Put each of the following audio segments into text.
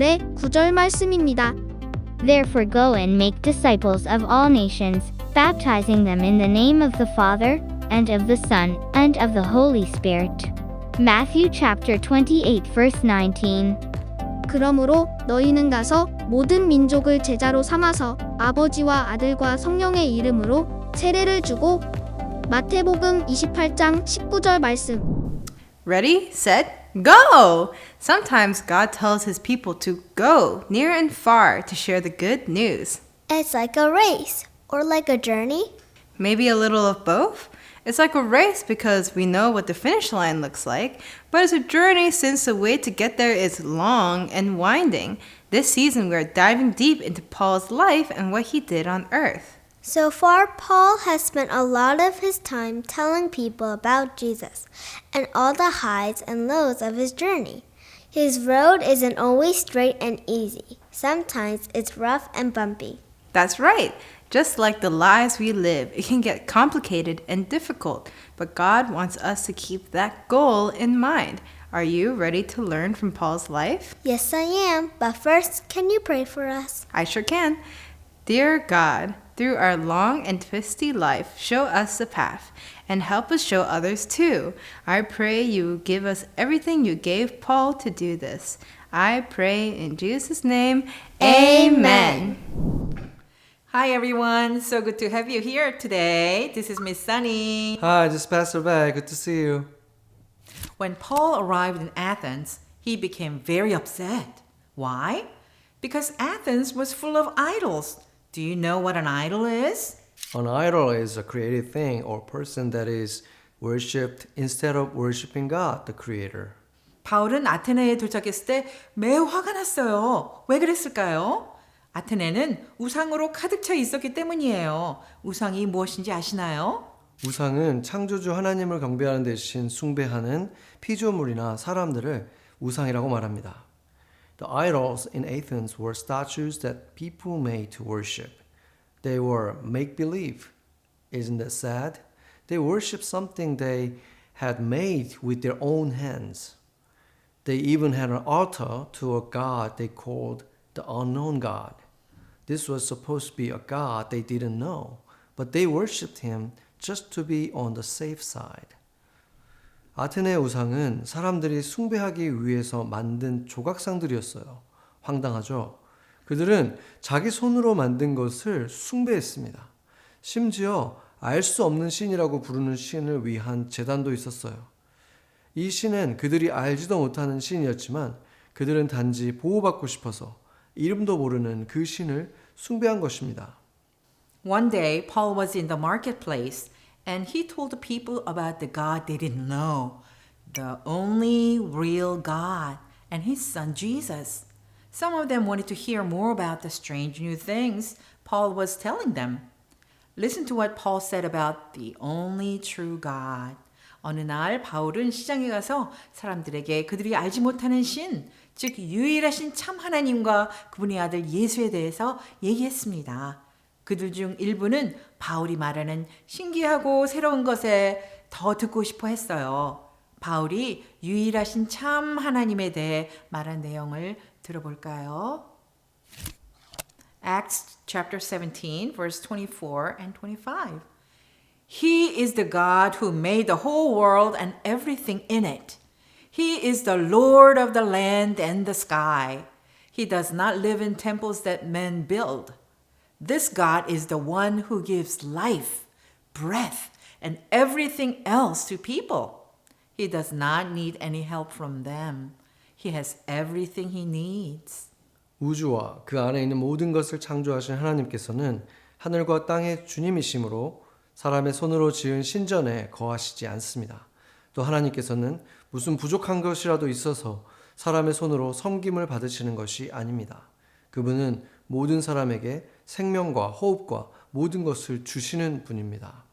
오늘의 구절 말씀입니다. Therefore go and make disciples of all nations, baptizing them in the name of the Father, and of the Son, and of the Holy Spirit. Matthew chapter 28 verse 19. 그러므로 너희는 가서 모든 민족을 제자로 삼아서 아버지와 아들과 성령의 이름으로 세례를 주고 마태복음 28장 19절 말씀 Ready, set, go! Sometimes God tells his people to go near and far to share the good news. It's like a race or like a journey. Maybe a little of both. It's like a race because we know what the finish line looks like, but it's a journey since the way to get there is long and winding. This season, we're diving deep into Paul's life and what he did on earth. So far, Paul has spent a lot of his time telling people about Jesus and all the highs and lows of his journey. His road isn't always straight and easy. Sometimes it's rough and bumpy. That's right. Just like the lives we live, it can get complicated and difficult, but God wants us to keep that goal in mind. Are you ready to learn from Paul's life? Yes, I am. But first, can you pray for us? I sure can. Dear God, through our long and twisty life, show us the path and help us show others too. I pray you give us everything you gave Paul to do this. I pray in Jesus' name. Amen. Hi everyone, so good to have you here today. This is Miss Sunny. Hi, this is Pastor Beck. Good to see you. When Paul arrived in Athens, he became very upset. Why? Because Athens was full of idols. Do you know what an idol is? An idol is a created thing or person that is worshipped instead of worshiping God, the Creator. 바울은 아테네에 도착했을 때 매우 화가 났어요. 왜 그랬을까요? 아테네는 우상으로 가득 차 있었기 때문이에요. 우상이 무엇인지 아시나요? 우상은 창조주 하나님을 경배하는 대신 숭배하는 피조물이나 사람들을 우상이라고 말합니다. The idols in Athens were statues that people made to worship. They were make believe. Isn't that sad? They worshiped something they had made with their own hands. They even had an altar to a god they called the unknown God. This was supposed to be a God they didn't know, but they worshipped him just to be on the safe side. 아테네 우상은 사람들이 숭배하기 위해서 만든 조각상들이었어요. 황당하죠? 그들은 자기 손으로 만든 것을 숭배했습니다. 심지어 알 수 없는 신이라고 부르는 신을 위한 재단도 있었어요. 이 신은 그들이 알지도 못하는 신이었지만 그들은 단지 보호받고 싶어서 이름도 모르는 그 신을 숭배한 것입니다. One day, Paul was in the marketplace and he told the people about the God they didn't know, the only real God, and his son Jesus. Some of them wanted to hear more about the strange new things Paul was telling them. Listen to what Paul said about the only true God. 어느 날 바울은 시장에 가서 사람들에게 그들이 알지 못하는 신, 즉 유일하신 참 하나님과 그분의 아들 예수에 대해서 얘기했습니다. 그들 중 일부는 바울이 말하는 신기하고 새로운 것에 더 듣고 싶어 했어요. 바울이 유일하신 참 하나님에 대해 말한 내용을 들어볼까요? Acts chapter 17, verse 24 and 25. He is the God who made the whole world and everything in it. He is the Lord of the land and the sky. He does not live in temples that men build. This God is the one who gives life, breath, and everything else to people. He does not need any help from them. He has everything he needs. 우주와 그 안에 있는 모든 것을 창조하신 하나님께서는 하늘과 땅의 주님이시므로 사람의 손으로 지은 신전에 거하시지 않습니다. 또 하나님께서는 무슨 부족한 것이라도 있어서 사람의 손으로 섬김을 받으시는 것이 아닙니다. 그분은 모든 사람에게 생명과 호흡과 모든 것을 주시는 분입니다.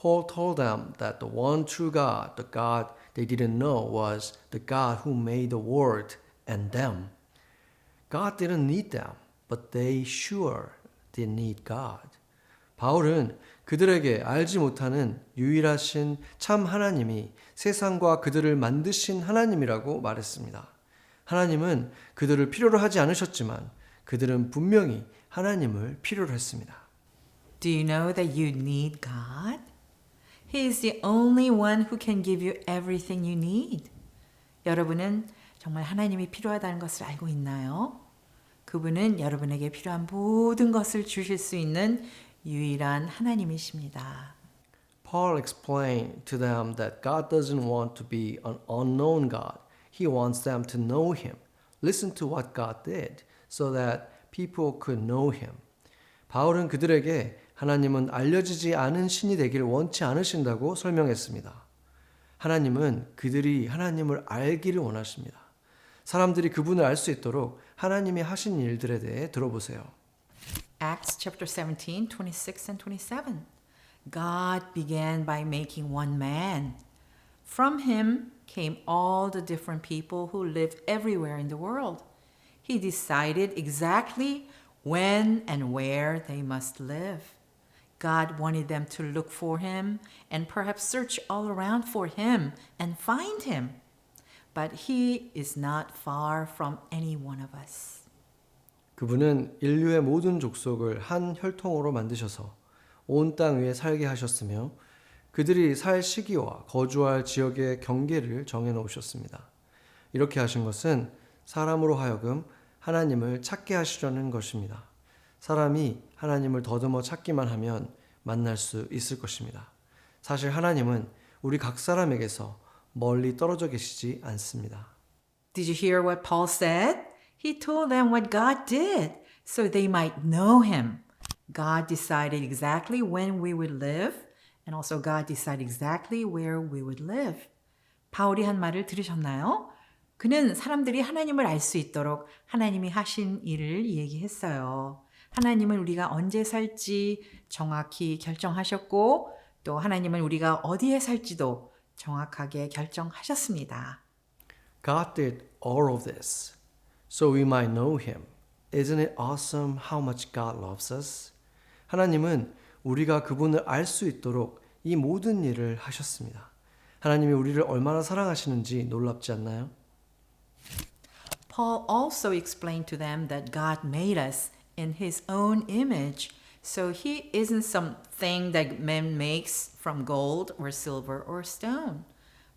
Paul told them that the one true God, the God they didn't know, was the God who made the world and them. God didn't need them, but they sure did need God. 바울은 그들에게 알지 못하는 유일하신 참 하나님이 세상과 그들을 만드신 하나님이라고 말했습니다. 하나님은 그들을 필요로 하지 않으셨지만 그들은 분명히 하나님을 필요로 했습니다. Do you know that you need God? He is the only one who can give you everything you need. 여러분은 정말 하나님이 필요하다는 것을 알고 있나요? 그분은 여러분에게 필요한 모든 것을 주실 수 있는 유일한 하나님이십니다. Paul explained to them that God doesn't want to be an unknown God. He wants them to know Him. Listen to what God did so that people could know Him. 바울은 그들에게 하나님은 알려지지 않은 신이 되길 원치 않으신다고 설명했습니다. 하나님은 그들이 하나님을 알기를 원하십니다. 사람들이 그분을 알 수 있도록 하나님이 하신 일들에 대해 들어보세요. Acts chapter 17, 26 and 27. God began by making one man. From him came all the different people who lived everywhere in the world. He decided exactly when and where they must live. God wanted them to look for him and perhaps search all around for him and find him. But he is not far from any one of us. 그분은 인류의 모든 족속을 한 혈통으로 만드셔서 온 땅 위에 살게 하셨으며 그들이 살 시기와 거주할 지역의 경계를 정해 놓으셨습니다. 이렇게 하신 것은 사람으로 하여금 하나님을 찾게 하시려는 것입니다. 사람이 하나님을 더듬어 찾기만 하면 만날 수 있을 것입니다. 사실 하나님은 우리 각 사람에게서 멀리 떨어져 계시지 않습니다. Did you hear what Paul said? He told them what God did so they might know him. God decided exactly when we would live, and also God decided exactly where we would live. 바울이 한 말을 들으셨나요? 그는 사람들이 하나님을 알 수 있도록 하나님이 하신 일을 얘기했어요. 하나님은 우리가 언제 살지 정확히 결정하셨고, 또 하나님은 우리가 어디에 살지도 정확하게 결정하셨습니다. God did all of this so we might know him. Isn't it awesome how much God loves us? 하나님은 우리가 그분을 알 수 있도록 이 모든 일을 하셨습니다. 하나님이 우리를 얼마나 사랑하시는지 놀랍지 않나요? Paul also explained to them that God made us in his own image. So he isn't something that man makes from gold or silver or stone.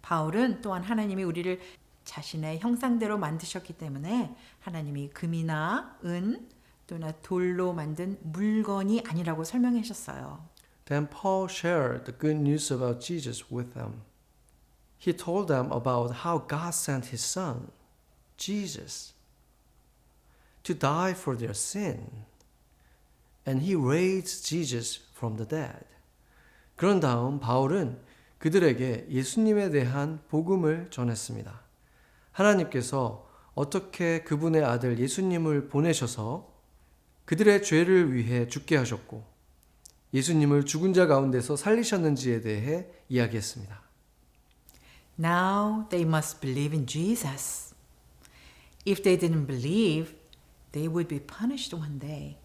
바울은 또한 하나님이 우리를 자신의 형상대로 만드셨기 때문에 하나님이 금이나 은 또나 돌로 만든 물건이 아니라고 설명하셨어요. Then Paul shared the good news about Jesus with them. He told them about how God sent his son, Jesus, to die for their sin. And he raised Jesus from the dead. 그런 다음 바울은 그들에게 예수님에 대한 복음을 전했습니다. 하나님께서 어떻게 그분의 아들 예수님을 보내셔서 그들의 죄를 위해 죽게 하셨고 예수님을 죽은 자 가운데서 살리셨는지에 대해 이야기했습니다. Now they must believe in Jesus. If they didn't believe, they would be punished one day.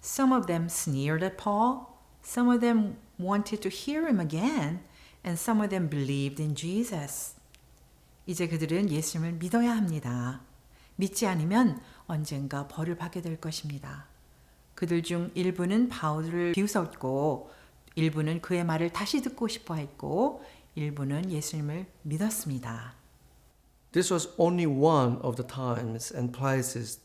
Some of them sneered at Paul, some of them wanted to hear him again, and some of them believed in Jesus. 이제 그들은 예수님을 믿어야 합니다. 믿지 않으면 언젠가 벌을 받게 될 것입니다. 그들 중 일부는 바울을 비웃었고, 일부는 그의 말을 다시 듣고 싶어 했고, 일부는 예수님을 믿었습니다. This was only one of the times and places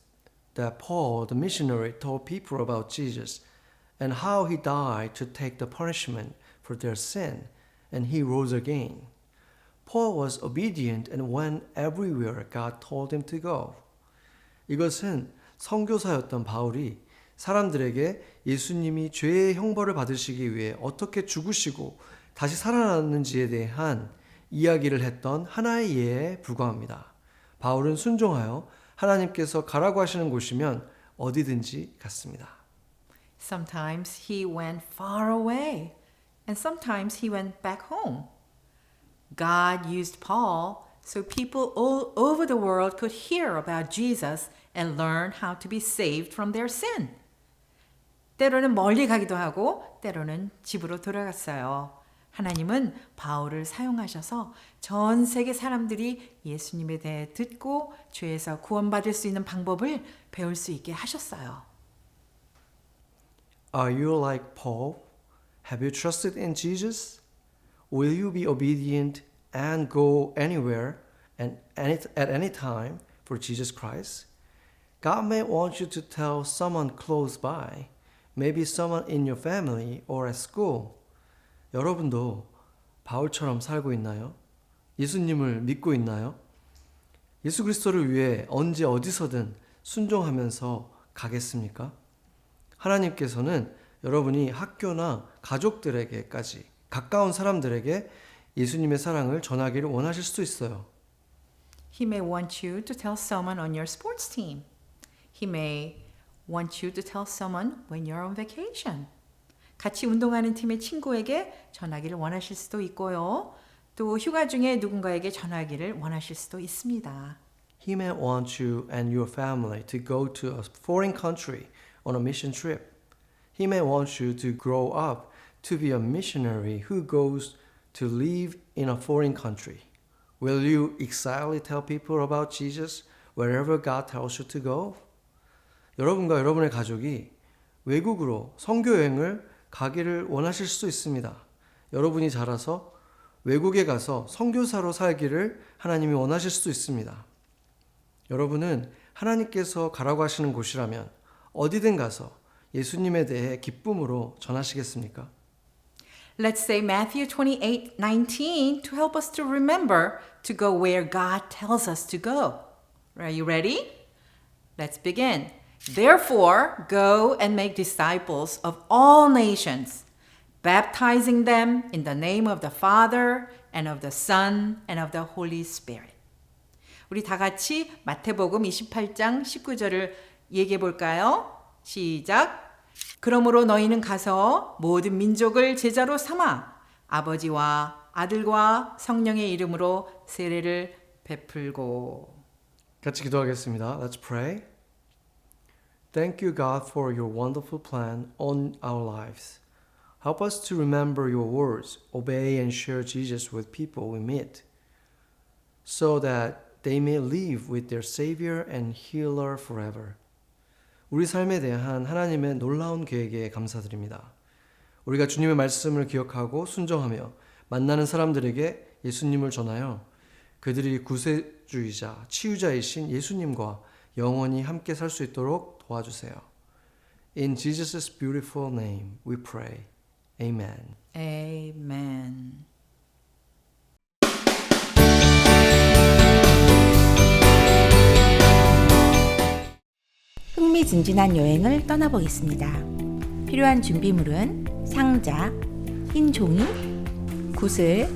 that Paul, the missionary, told people about Jesus and how he died to take the punishment for their sin and he rose again. Paul was obedient and went everywhere God told him to go. 이것은 선교사였던 바울이 사람들에게 예수님이 죄의 형벌을 받으시기 위해 어떻게 죽으시고 다시 살아났는지에 대한 이야기를 했던 하나의 예에 불과합니다. 바울은 순종하여 하나님께서 가라고 하시는 곳이면 어디든지 갔습니다. Sometimes he went far away, and sometimes he went back home. God used Paul so people all over the world could hear about Jesus and learn how to be saved from their sin. 때로는 멀리 가기도 하고, 때로는 집으로 돌아갔어요. 하나님은 바울을 사용하셔서 전 세계 사람들이 예수님에 대해 듣고 죄에서 구원받을 수 있는 방법을 배울 수 있게 하셨어요. Are you like Paul? Have you trusted in Jesus? Will you be obedient and go anywhere and at any time for Jesus Christ? God may want you to tell someone close by, maybe someone in your family or at school. 여러분도 바울처럼 살고 있나요? 예수님을 믿고 있나요? 예수 그리스도를 위해 언제 어디서든 순종하면서 가겠습니까? 하나님께서는 여러분이 학교나 가족들에게까지 가까운 사람들에게 예수님의 사랑을 전하기를 원하실 수도 있어요. He may want you to tell someone on your sports team. He may want you to tell someone when you're on vacation. 같이 운동하는 팀의 친구에게 전하기를 원하실 수도 있고요. 또 휴가 중에 누군가에게 전하기를 원하실 수도 있습니다. He may want you and your family to go to a foreign country on a mission trip. He may want you to grow up to be a missionary who goes to live in a foreign country. Will you excitedly tell people about Jesus wherever God tells you to go? 여러분과 여러분의 가족이 외국으로 선교 여행을 가기를 원하실 수도 있습니다. 여러분이 자라서 외국에 가서 선교사로 살기를 하나님이 원하실 수도 있습니다. 여러분은 하나님께서 가라고 하시는 곳이라면 어디든 가서 예수님에 대해 기쁨으로 전하시겠습니까? Let's say Matthew 28:19 to help us to remember to go where God tells us to go. Are you ready? Let's begin. Therefore, go and make disciples of all nations, baptizing them in the name of the Father and of the Son and of the Holy Spirit. 우리 다 같이 마태복음 28장 19절을 얘기해 볼까요? 시작. 그러므로 너희는 가서 모든 민족을 제자로 삼아 아버지와 아들과 성령의 이름으로 세례를 베풀고 같이 기도하겠습니다. Let's pray. Thank you, God, for your wonderful plan on our lives. Help us to remember your words, obey and share Jesus with people we meet, so that they may live with their Savior and Healer forever. 우리 삶에 대한 하나님의 놀라운 계획에 감사드립니다. 우리가 주님의 말씀을 기억하고 순종하며 만나는 사람들에게 예수님을 전하여 그들이 구세주이자 치유자이신 예수님과 영원히 함께 살 수 있도록 도와주세요. In Jesus' beautiful name we pray. Amen. Amen. 흥미진진한 여행을 떠나보겠습니다. 필요한 준비물은 상자, 흰 종이, 구슬,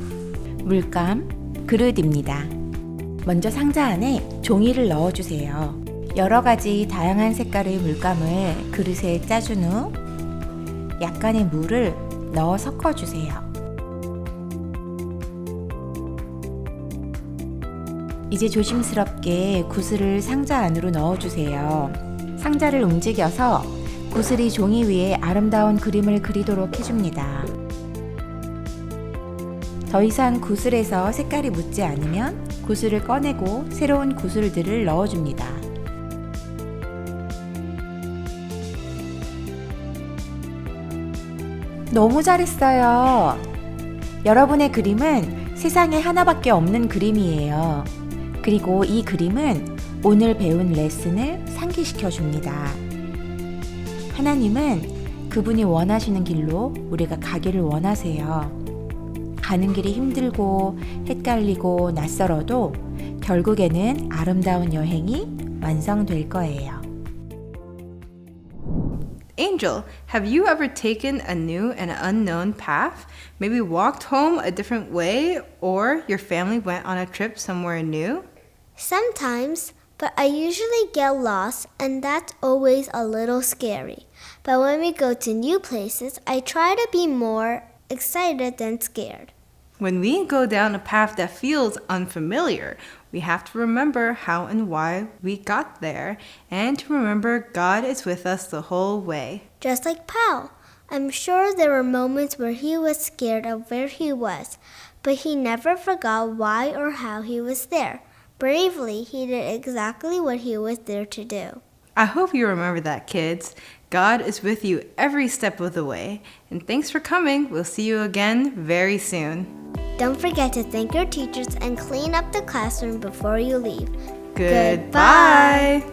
물감, 그릇입니다. 먼저 상자 안에 종이를 넣어주세요. 여러 가지 다양한 색깔의 물감을 그릇에 짜준 후 약간의 물을 넣어 섞어주세요. 이제 조심스럽게 구슬을 상자 안으로 넣어주세요. 상자를 움직여서 구슬이 종이 위에 아름다운 그림을 그리도록 해줍니다. 더 이상 구슬에서 색깔이 묻지 않으면 구슬을 꺼내고 새로운 구슬들을 넣어줍니다. 너무 잘했어요. 여러분의 그림은 세상에 하나밖에 없는 그림이에요. 그리고 이 그림은 오늘 배운 레슨을 상기시켜 줍니다. 하나님은 그분이 원하시는 길로 우리가 가기를 원하세요. 가는 길이 힘들고 헷갈리고 낯설어도 결국에는 아름다운 여행이 완성될 거예요. Angel, have you ever taken a new and unknown path? Maybe walked home a different way, or your family went on a trip somewhere new? Sometimes, but I usually get lost, and that's always a little scary. But when we go to new places, I try to be more excited than scared. When we go down a path that feels unfamiliar, we have to remember how and why we got there, and to remember God is with us the whole way. Just like Paul, I'm sure there were moments where he was scared of where he was, but he never forgot why or how he was there. Bravely, he did exactly what he was there to do. I hope you remember that, kids. God is with you every step of the way. And thanks for coming. We'll see you again very soon. Don't forget to thank your teachers and clean up the classroom before you leave. Goodbye.